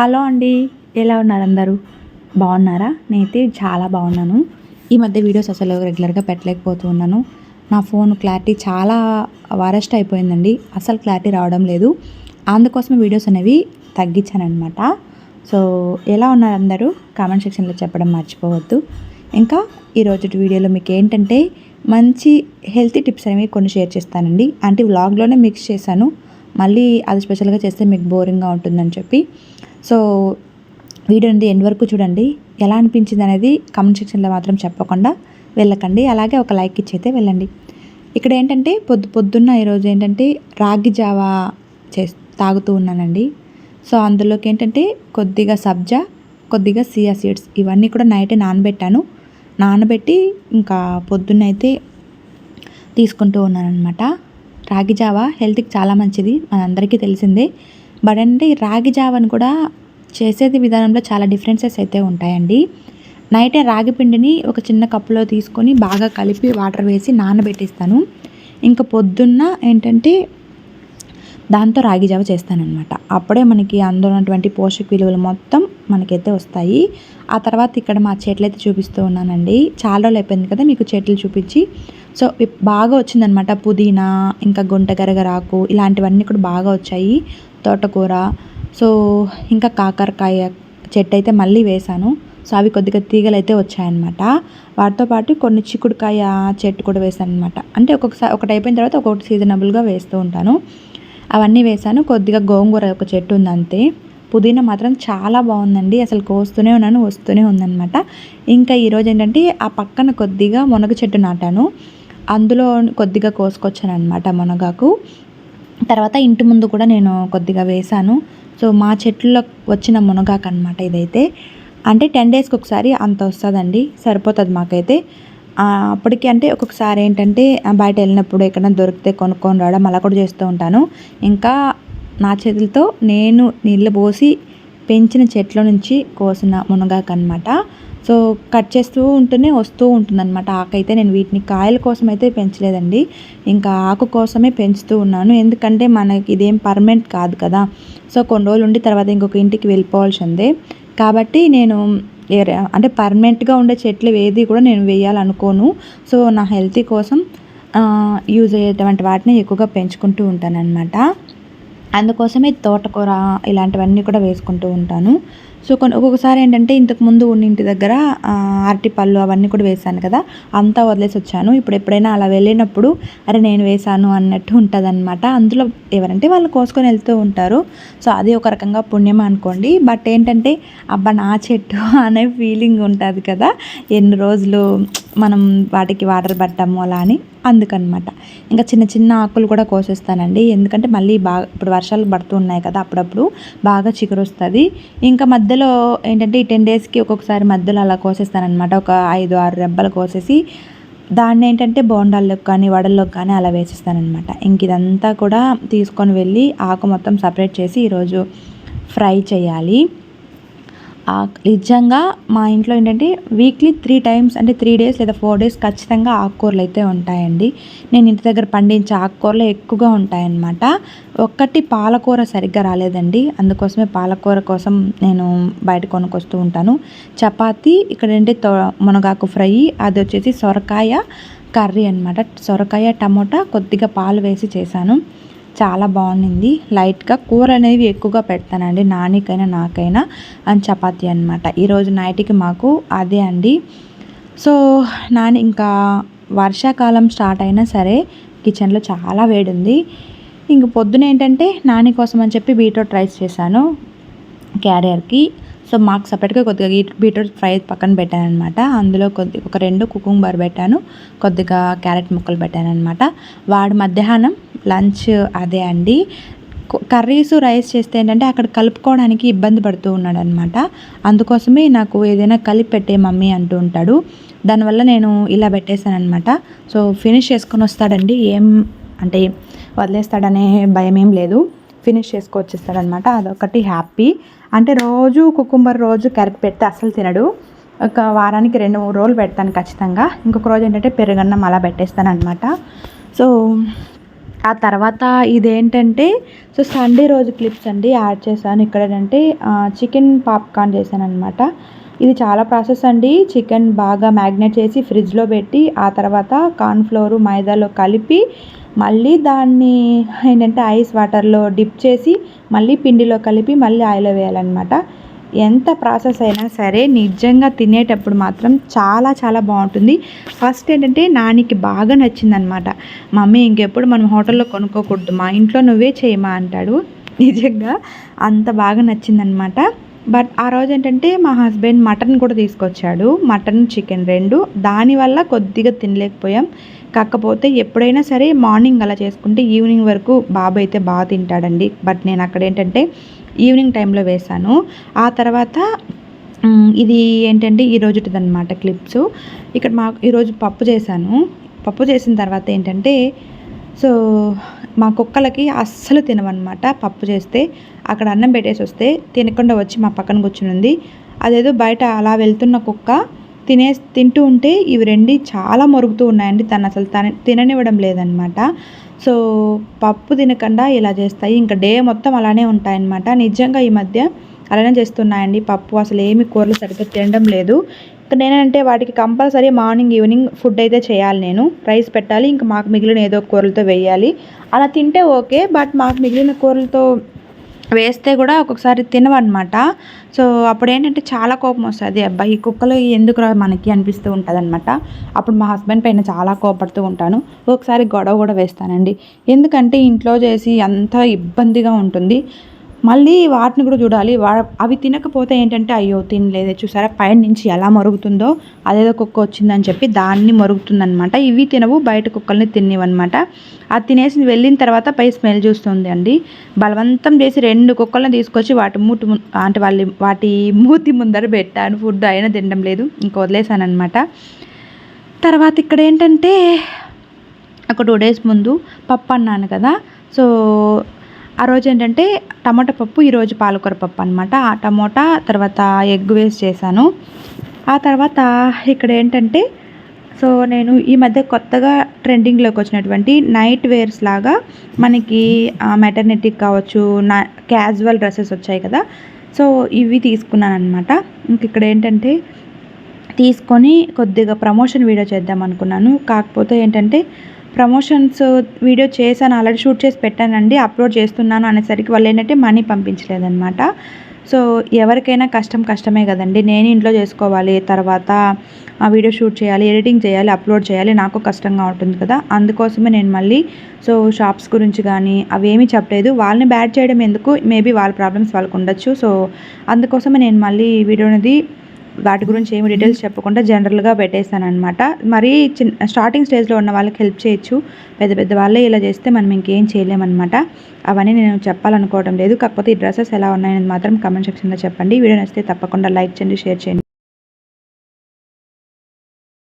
Hello అండి ఎలా ఉన్నారు అందరూ? బాగున్నారా? నేనైతే చాలా బాగున్నాను. ఈ మధ్య వీడియోస్ అసలు రెగ్యులర్గా పెట్టలేకపోతూ ఉన్నాను. నా ఫోన్ క్లారిటీ చాలా వరస్ట్ అయిపోయిందండి. అసలు క్లారిటీ రావడం లేదు. అందుకోసమే వీడియోస్ అనేవి తగ్గించాను అనమాట సో ఎలా ఉన్నారు అందరూ? కామెంట్ సెక్షన్లో చెప్పడం మర్చిపోవద్దు. ఇంకా ఈరోజు వీడియోలో మీకు ఏంటంటే మంచి హెల్తీ టిప్స్ అనేవి కొన్ని షేర్ చేస్తానండి. అంటే వ్లాగ్లోనే మిక్స్ చేశాను. మళ్ళీ అది స్పెషల్గా చేస్తే మీకు బోరింగ్గా ఉంటుందని చెప్పి. సో వీడియోని ఎన్ని ఎండ్ వరకు చూడండి. ఎలా అనిపించింది అనేది కమెంట్ సెక్షన్లో మాత్రం చెప్పకుండా వెళ్ళకండి. అలాగే ఒక లైక్ ఇచ్చి అయితే వెళ్ళండి. ఇక్కడ ఏంటంటే పొద్దు పొద్దున్న ఈరోజు ఏంటంటే రాగి జావా చే తాగుతూ ఉన్నానండి. సో అందులోకి ఏంటంటే కొద్దిగా సబ్జా కొద్దిగా సియా సీడ్స్ ఇవన్నీ కూడా నైటే నానబెట్టాను. నానబెట్టి ఇంకా పొద్దున్న అయితే తీసుకుంటూ ఉన్నాను అనమాట రాగి జావా హెల్త్కి చాలా మంచిది. మనందరికీ తెలిసిందే. బట్ అంటే రాగి జావని కూడా చేసేది విధానంలో చాలా డిఫరెన్సెస్ అయితే ఉంటాయండి. నైటే రాగి పిండిని ఒక చిన్న కప్పులో తీసుకొని బాగా కలిపి వాటర్ వేసి నానబెట్టిస్తాను. ఇంకా పొద్దున్న ఏంటంటే దాంతో రాగి జావ చేస్తానన్నమాట. అప్పుడే మనకి అందులో ఉన్నటువంటి పోషక విలువలు మొత్తం మనకైతే వస్తాయి. ఆ తర్వాత ఇక్కడ మా చెట్లు అయితే చూపిస్తూ ఉన్నానండి. చాలా రోజులు అయిపోయింది కదా మీకు చెట్లు చూపించి. సో బాగా వచ్చిందనమాట పుదీనా ఇంకా గుంట గరగరాకు ఇలాంటివన్నీ కూడా బాగా వచ్చాయి. తోటకూర సో ఇంకా కాకరకాయ చెట్టు అయితే మళ్ళీ వేశాను సో అవి కొద్దిగా తీగలు అయితే వచ్చాయన్నమాట. వాటితో పాటు కొన్ని చిక్కుడుకాయ చెట్టు కూడా వేసాను అనమాట అంటే ఒక్కొక్కసారి ఒకటి అయిపోయిన తర్వాత ఒక్కొక్కటి సీజనబుల్గా వేస్తూ ఉంటాను. అవన్నీ వేసాను. కొద్దిగా గోంగూర ఒక చెట్టు ఉంది అంతే పుదీనా మాత్రం చాలా బాగుందండి. అసలు కోస్తూనే ఉన్నాను వస్తూనే ఉందన్నమాట. ఇంకా ఈరోజు ఏంటంటే ఆ పక్కన కొద్దిగా మునగ చెట్టు నాటాను. అందులో కొద్దిగా కోసుకొచ్చాను అనమాట మునగాకు. తర్వాత ఇంటి ముందు కూడా నేను కొద్దిగా వేశాను. సో మా చెట్లలో వచ్చిన మునగాకు అనమాట ఇదైతే. అంటే టెన్ డేస్కి ఒకసారి అంత వస్తుందండి సరిపోతుంది మాకైతే. అప్పటికి అంటే ఒక్కొక్కసారి ఏంటంటే బయట వెళ్ళినప్పుడు ఎక్కడైనా దొరికితే కొనుక్కొని రావడం అలా కూడా చేస్తూ ఉంటాను. ఇంకా నా చేతులతో నేను నీళ్ళు పోసి పెంచిన చెట్ల నుంచి కోసిన మునగాకు అనమాట సో కట్ చేస్తూ ఉంటూనే వస్తూ ఉంటుందన్నమాట. ఆకైతే నేను వీటిని కాయల కోసం అయితే పెంచలేదండి. ఇంకా ఆకు కోసమే పెంచుతూ ఉన్నాను. ఎందుకంటే మనకి ఇదేం పర్మనెంట్ కాదు కదా. సో కొన్ని రోజులు ఉండి తర్వాత ఇంకొక ఇంటికి వెళ్ళిపోవాల్సిందే. కాబట్టి నేను అంటే పర్మనెంట్గా ఉండే చెట్లు ఏది కూడా నేను వేయాలనుకోను. సో నా హెల్తీ కోసం యూజ్ అయ్యేటువంటి వాటిని ఎక్కువగా పెంచుకుంటూ ఉంటానన్నమాట. అందుకోసమే తోటకూర ఇలాంటివన్నీ కూడా వేసుకుంటూ ఉంటాను. సో కొన్ని ఒక్కొక్కసారి ఏంటంటే ఇంతకు ముందు ఇంటి దగ్గర అరటి పళ్ళు అవన్నీ కూడా వేసాను కదా అంతా వదిలేసి వచ్చాను. ఇప్పుడు ఎప్పుడైనా అలా వెళ్ళినప్పుడు అరే నేను వేసాను అన్నట్టు ఉంటుంది అనమాట అందులో ఎవరంటే వాళ్ళు కోసుకొని వెళ్తూ ఉంటారు. సో అది ఒక రకంగా పుణ్యం అనుకోండి. బట్ ఏంటంటే అబ్బా నా చెట్టు అనే ఫీలింగ్ ఉంటుంది కదా. ఎన్ని రోజులు మనం వాటికి వాటర్ పట్టాము అలా అని. అందుకనమాట. ఇంకా చిన్న చిన్న ఆకులు కూడా కోసేస్తానండి. ఎందుకంటే మళ్ళీ బాగా ఇప్పుడు వర్షాలు పడుతూ ఉన్నాయి కదా అప్పుడప్పుడు బాగా చిగురు వస్తుంది ఇంకా మధ్యలో ఏంటంటే ఈ టెన్ డేస్కి ఒక్కొక్కసారి మధ్యలో అలా కోసేస్తానమాట ఒక ఐదు ఆరు రెబ్బలు కోసేసి దాన్ని ఏంటంటే బోండాల్లోకి కానీ వడల్లోకి కానీ అలా వేసేస్తానమాట ఇంక ఇదంతా కూడా తీసుకొని వెళ్ళి ఆకు మొత్తం సపరేట్ చేసి ఈరోజు ఫ్రై చేయాలి. నిజంగా మా ఇంట్లో ఏంటంటే వీక్లీ త్రీ టైమ్స్ అంటే త్రీ డేస్ లేదా ఫోర్ డేస్ ఖచ్చితంగా ఆకుకూరలు అయితే ఉంటాయండి. నేను ఇంటి దగ్గర పండించే ఆకుకూరలు ఎక్కువగా ఉంటాయన్నమాట. ఒక్కటి పాలకూర సరిగ్గా రాలేదండి. అందుకోసమే పాలకూర కోసం నేను బయట కొనుక్కొస్తూ ఉంటాను. చపాతీ ఇక్కడ ఏంటి మునగాకు ఫ్రై అది వచ్చేసి సొరకాయ కర్రీ అనమాట సొరకాయ టమోటా కొద్దిగా పాలు వేసి చేశాను. చాలా బాగుంది లైట్గా కూర అనేవి ఎక్కువగా పెడతానండి. నానికైనా నాకైనా అని చపాతి అనమాట ఈరోజు నైట్కి మాకు అదే అండి. సో నాని ఇంకా వర్షాకాలం స్టార్ట్ అయినా సరే కిచెన్లో చాలా వేడి ఉంది ఇంక పొద్దున ఏంటంటే నాని కోసం అని చెప్పి బీట్రూట్ రైస్ చేశాను క్యారియర్కి. సో మాకు సపరేట్గా కొద్దిగా బీట్రూట్ ఫ్రై పక్కన పెట్టాను అనమాట అందులో కొద్ది ఒక రెండు కుకుంబర్ పెట్టాను. కొద్దిగా క్యారెట్ ముక్కలు పెట్టాను అనమాట వాడు మధ్యాహ్నం లంచ్ అదే అండి. కర్రీస్ రైస్ చేస్తే ఏంటంటే అక్కడ కలుపుకోవడానికి ఇబ్బంది పడుతూ ఉన్నాడు అనమాట అందుకోసమే నాకు ఏదైనా కలిపి పెట్టే మమ్మీ అంటూ ఉంటాడు. దానివల్ల నేను ఇలా పెట్టేశాను అనమాట సో ఫినిష్ చేసుకొని వస్తాడండి. ఏం అంటే వదిలేస్తాడనే భయం ఏం లేదు. ఫినిష్ చేసుకొచ్చేస్తాడనమాట అదొకటి హ్యాపీ అంటే రోజు కుకుంబర్ రోజు క్యారెట్ పెడితే అసలు తినడు. ఒక వారానికి రెండు మూడు రోజులు పెడతాను ఖచ్చితంగా. ఇంకొక రోజు ఏంటంటే పెరుగన్నం అలా పెట్టేస్తాను అనమాట సో ఆ తర్వాత ఇదేంటంటే సో సండే రోజు క్లిప్స్ అండి యాడ్ చేశాను. ఇక్కడ ఏంటంటే చికెన్ పాప్కార్న్ చేశాను అనమాట ఇది చాలా ప్రాసెస్ అండి. చికెన్ బాగా మ్యాగ్నేట్ చేసి ఫ్రిడ్జ్లో పెట్టి ఆ తర్వాత కార్న్ఫ్లోరు మైదాలో కలిపి మళ్ళీ దాన్ని ఏంటంటే ఐస్ వాటర్లో డిప్ చేసి మళ్ళీ పిండిలో కలిపి మళ్ళీ ఆయిల్లో వేయాలన్నమాట. ఎంత ప్రాసెస్ అయినా సరే నిజంగా తినేటప్పుడు మాత్రం చాలా చాలా బాగుంటుంది. ఫస్ట్ ఏంటంటే నానికి బాగా నచ్చిందనమాట మమ్మీ ఇంకెప్పుడు మనం హోటల్లో కొనుక్కోకూడదు మా ఇంట్లో నువ్వే చేయమా అంటాడు. నిజంగా అంత బాగా నచ్చిందనమాట బట్ ఆ రోజు ఏంటంటే మా హస్బెండ్ మటన్ కూడా తీసుకొచ్చాడు. మటన్ చికెన్ రెండు. దానివల్ల కొద్దిగా తినలేకపోయాం. కాకపోతే ఎప్పుడైనా సరే మార్నింగ్ అలా చేసుకుంటే ఈవినింగ్ వరకు బాబు అయితే బాగా తింటాడండి. బట్ నేను అక్కడ ఏంటంటే ఈవినింగ్ టైంలో వేశాను. ఆ తర్వాత ఇది ఏంటంటే ఈ అనమాట క్లిప్స్. ఇక్కడ మాకు ఈరోజు పప్పు చేశాను. పప్పు చేసిన తర్వాత ఏంటంటే సో మా కుక్కలకి అస్సలు తినవన్నమాట. పప్పు చేస్తే అక్కడ అన్నం పెట్టేసి వస్తే తినకుండా వచ్చి మా పక్కన కూర్చుని ఉంది. అదేదో బయట అలా వెళ్తున్న కుక్క తినే తింటూ ఉంటే ఇవి రెండు చాలా మరుగుతూ ఉన్నాయండి. తను అసలు తన తిననివ్వడం లేదనమాట సో పప్పు తినకుండా ఇలా చేస్తాయి. ఇంకా డే మొత్తం అలానే ఉంటాయన్నమాట. నిజంగా ఈ మధ్య అలానే చేస్తున్నాయండి. పప్పు అసలు ఏమి కూరలు సరిగ్గా తినడం లేదు. నేనంటే వాటికి కంపల్సరీ మార్నింగ్ ఈవినింగ్ ఫుడ్ అయితే చేయాలి నేను. రైస్ పెట్టాలి ఇంకా మాకు మిగిలిన ఏదో కూరలతో వేయాలి. అలా తింటే ఓకే బట్ మాకు మిగిలిన కూరలతో వేస్తే కూడా ఒక్కొక్కసారి తినవన్నమాట. సో అప్పుడు ఏంటంటే చాలా కోపం వస్తుంది. అబ్బాయి ఈ కుక్కలు ఎందుకు మనకి అనిపిస్తూ ఉంటుంది అనమాట అప్పుడు మా హస్బెండ్ పైన చాలా కోపడుతూ ఉంటాను. ఒకసారి గొడవ కూడా వేస్తానండి. ఎందుకంటే ఇంట్లో చేసి అంత ఇబ్బందిగా ఉంటుంది. మళ్ళీ వాటిని కూడా చూడాలి. వా అవి తినకపోతే ఏంటంటే అయ్యో తినలేదే. చూసారా? పైన నుంచి ఎలా మరుగుతుందో అదేదో కుక్క వచ్చిందని చెప్పి దాన్ని మరుగుతుందనమాట ఇవి తినవు బయట కుక్కల్ని తినేవన్నమాట అది తినేసి వెళ్ళిన తర్వాత పై స్మెల్ చూస్తుంది అండి. బలవంతం చేసి రెండు కుక్కలను తీసుకొచ్చి వాటి మూటి అంటే వాళ్ళ వాటి మూతి ముందర పెట్టాను. ఫుడ్ అయినా తినడం లేదు. ఇంక వదిలేసాను అనమాట తర్వాత ఇక్కడ ఏంటంటే ఒక టూ డేస్ ముందు పప్పు అన్నాను కదా. సో ఆ రోజు ఏంటంటే టమాటా పప్పు ఈరోజు పాలకూర పప్పు అనమాట ఆ టమోటా తర్వాత ఎగ్ వేసి చేశాను. ఆ తర్వాత ఇక్కడ ఏంటంటే సో నేను ఈ మధ్య కొత్తగా ట్రెండింగ్లోకి వచ్చినటువంటి నైట్ వేర్స్ లాగా మనకి మెటర్నిటీకి కావచ్చు నా క్యాజువల్ డ్రెస్సెస్ వచ్చాయి కదా. సో ఇవి తీసుకున్నాను అనమాట ఇంక ఇక్కడ ఏంటంటే తీసుకొని కొద్దిగా ప్రమోషన్ వీడియో చేద్దాం అనుకున్నాను. కాకపోతే ఏంటంటే ప్రమోషన్స్ వీడియో చేశాను ఆల్రెడీ షూట్ చేసి పెట్టానండి అప్లోడ్ చేస్తున్నాను అనేసరికి వాళ్ళు ఏంటంటే మనీ పంపించలేదన్నమాట. సో ఎవరికైనా కష్టం కష్టమే కదండి. నేను ఇంట్లో చేసుకోవాలి తర్వాత ఆ వీడియో షూట్ చేయాలి ఎడిటింగ్ చేయాలి అప్లోడ్ చేయాలి నాకు కష్టంగా ఉంటుంది కదా. అందుకోసమే నేను మళ్ళీ సో షాప్స్ గురించి కానీ అవి ఏమీ చెప్పలేదు. వాళ్ళని బ్యాడ్ చేయడం ఎందుకు? మేబీ వాళ్ళ ప్రాబ్లమ్స్ వాళ్ళకు ఉండొచ్చు. సో అందుకోసమే నేను మళ్ళీ వీడియో అనేది వాటి గురించి ఏమి డీటెయిల్స్ చెప్పకుండా జనరల్గా పెట్టేస్తాను అనమాట మరీ చిన్న స్టార్టింగ్ స్టేజ్లో ఉన్న వాళ్ళకి హెల్ప్ చేయొచ్చు. పెద్ద పెద్ద వాళ్ళే ఇలా చేస్తే మనం ఇంకేం చేయలేమన్నమాట. అవన్నీ నేను చెప్పాలనుకోవడం లేదు. కాకపోతే ఈ డ్రెస్సెస్ ఎలా ఉన్నాయనేది మాత్రం కమెంట్ సెక్షన్లో చెప్పండి. వీడియో నచ్చితే తప్పకుండా లైక్ చేయండి షేర్ చేయండి.